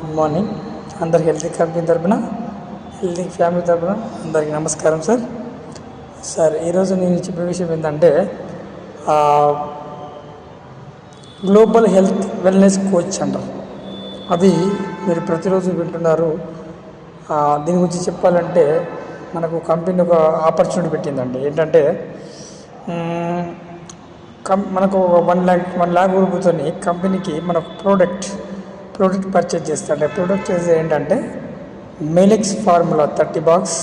Good morning. అందరి healthy company తరపున healthy family తరపున అందరికీ నమస్కారం సార్. సార్ ఈరోజు నేను చెప్పే విషయం ఏంటంటే గ్లోబల్ హెల్త్ వెల్నెస్ కోచ్ అంటారు అది మీరు ప్రతిరోజు వింటున్నారు. దీని గురించి చెప్పాలంటే మనకు కంపెనీ ఒక ఆపర్చునిటీ పెట్టిందండి. ఏంటంటే కం మనకు ఒక వన్ ల్యాక్ వన్ ల్యాక్ రూపీతో కంపెనీకి మన ప్రోడక్ట్ ప్రోడక్ట్ పర్చేజ్ చేస్తాంటే ప్రోడక్ట్ ఏంటంటే మెలిక్స్ ఫార్ములా థర్టీ బాక్స్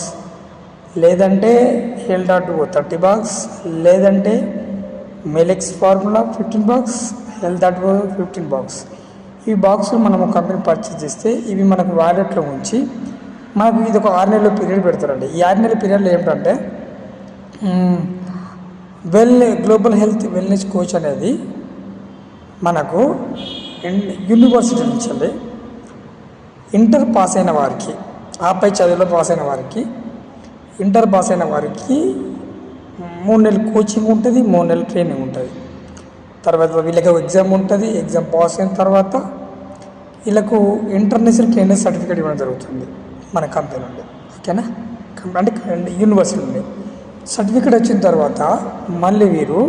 లేదంటే హెల్ డాట్ ఓ థర్టీ బాక్స్ లేదంటే మెలిక్స్ ఫార్ములా ఫిఫ్టీన్ బాక్స్ హెల్ డాట్ ఓ ఫిఫ్టీన్ బాక్స్ ఈ బాక్సులు మనం కంపెనీ పర్చేజ్ చేస్తే ఇవి మనకు వాలెట్లో ఉంచి మనకు ఇది ఒక ఆరు నెలల పీరియడ్ పెడతారండి. ఈ ఆరు నెలల పీరియడ్లో ఏమిటంటే well global health wellness coach అనేది మనకు యూనివర్సిటీ నుంచి అండి. ఇంటర్ పాస్ అయిన వారికి ఆపై చదువులో పాస్ అయిన వారికి ఇంటర్ పాస్ అయిన వారికి మూడు నెలలు కోచింగ్ ఉంటుంది మూడు నెలలు ట్రైనింగ్ ఉంటుంది. తర్వాత వీళ్ళకి ఎగ్జామ్ ఉంటుంది ఎగ్జామ్ పాస్ అయిన తర్వాత వీళ్ళకు ఇంటర్నేషనల్ ట్రైనర్ సర్టిఫికేట్ ఇవ్వడం జరుగుతుంది మన కంపెనీ నుండి. ఓకేనా అంటే యూనివర్సిటీ నుండి. సర్టిఫికేట్ వచ్చిన తర్వాత మళ్ళీ వీరు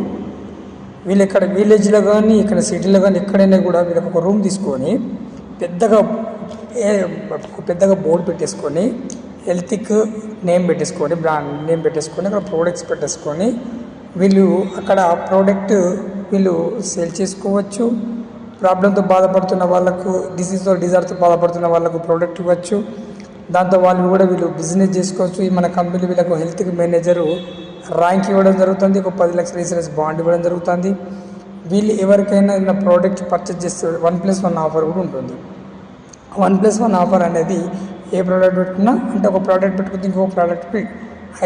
వీళ్ళు ఇక్కడ విలేజ్లో కానీ ఇక్కడ సిటీలో కానీ ఎక్కడైనా కూడా వీళ్ళకి ఒక రూమ్ తీసుకొని పెద్దగా పెద్దగా బోర్డు పెట్టేసుకొని హెల్త్కి నేమ్ పెట్టేసుకొని బ్రాండ్ నేమ్ పెట్టేసుకొని అక్కడ ప్రోడక్ట్స్ పెట్టేసుకొని వీళ్ళు అక్కడ ప్రోడక్ట్ వీళ్ళు సేల్ చేసుకోవచ్చు. ప్రాబ్లంతో బాధపడుతున్న వాళ్ళకు డిసీజ్తో డిజార్తో బాధపడుతున్న వాళ్ళకు ప్రోడక్ట్ ఇవ్వచ్చు. దాంతో వాళ్ళు కూడా వీళ్ళు బిజినెస్ చేసుకోవచ్చు. ఈ మన కంపెనీ వీళ్ళకు హెల్త్కి మేనేజరు ర్యాంక్ ఇవ్వడం జరుగుతుంది ఒక పది లక్షల ఈసీఎస్ బాండ్ ఇవ్వడం జరుగుతుంది. వీళ్ళు ఎవరికైనా ఏదైనా ప్రోడక్ట్ పర్చేజ్ చేస్తే వన్ ప్లస్ వన్ ఆఫర్ కూడా ఉంటుంది. వన్ ప్లస్ వన్ ఆఫర్ అనేది ఏ ప్రోడక్ట్ పెట్టుకున్నా అంటే ఒక ప్రోడక్ట్ పెట్టుకుంటే ఇంకొక ప్రోడక్ట్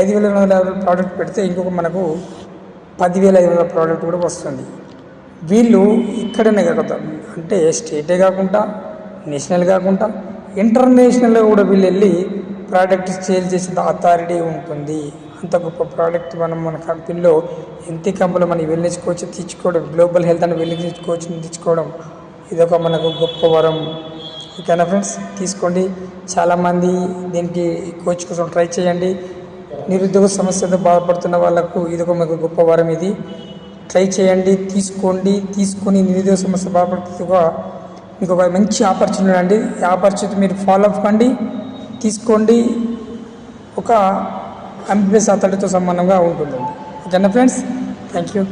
ఐదు వేల రెండు వందల యాభై ప్రోడక్ట్ పెడితే ఇంకొక మనకు పదివేల ఐదు వందల ప్రోడక్ట్ కూడా వస్తుంది. వీళ్ళు ఇక్కడనే కాకుండా అంటే స్టేటే కాకుండా నేషనల్ కాకుండా ఇంటర్నేషనల్లో కూడా వీళ్ళు వెళ్ళి ప్రోడక్ట్ సేల్ చేసిన అథారిటీ ఉంటుంది. అంత గొప్ప ప్రోడక్ట్ మనం మన కంపెనీలో ఎంత కంపెనీలో మనం వెళ్ళించుకోవచ్చు తీర్చుకోవడం గ్లోబల్ హెల్త్ అని వెళ్ళించుకోవచ్చు తీర్చుకోవడం తెచ్చుకోవడం ఇదొక మనకు గొప్ప వరం. ఓకేనా ఫ్రెండ్స్ తీసుకోండి. చాలామంది దీనికి కోచ్ కోసం ట్రై చేయండి. నిరుద్యోగ సమస్యతో బాధపడుతున్న వాళ్ళకు ఇది ఒక మీకు గొప్ప వరం ఇది. ట్రై చేయండి తీసుకోండి. తీసుకొని నిరుద్యోగ సమస్య బాధపడుతూ మీకు ఒక మంచి ఆపర్చునిటీ అండి. ఈ ఆపర్చునిటీ మీరు ఫాలో అప్ కండి. తీసుకోండి. ఒక ఎంబీబీఎస్ అతడితో సంబంధంగా ఉంటుందండి. ఓకేనా ఫ్రెండ్స్? Thank you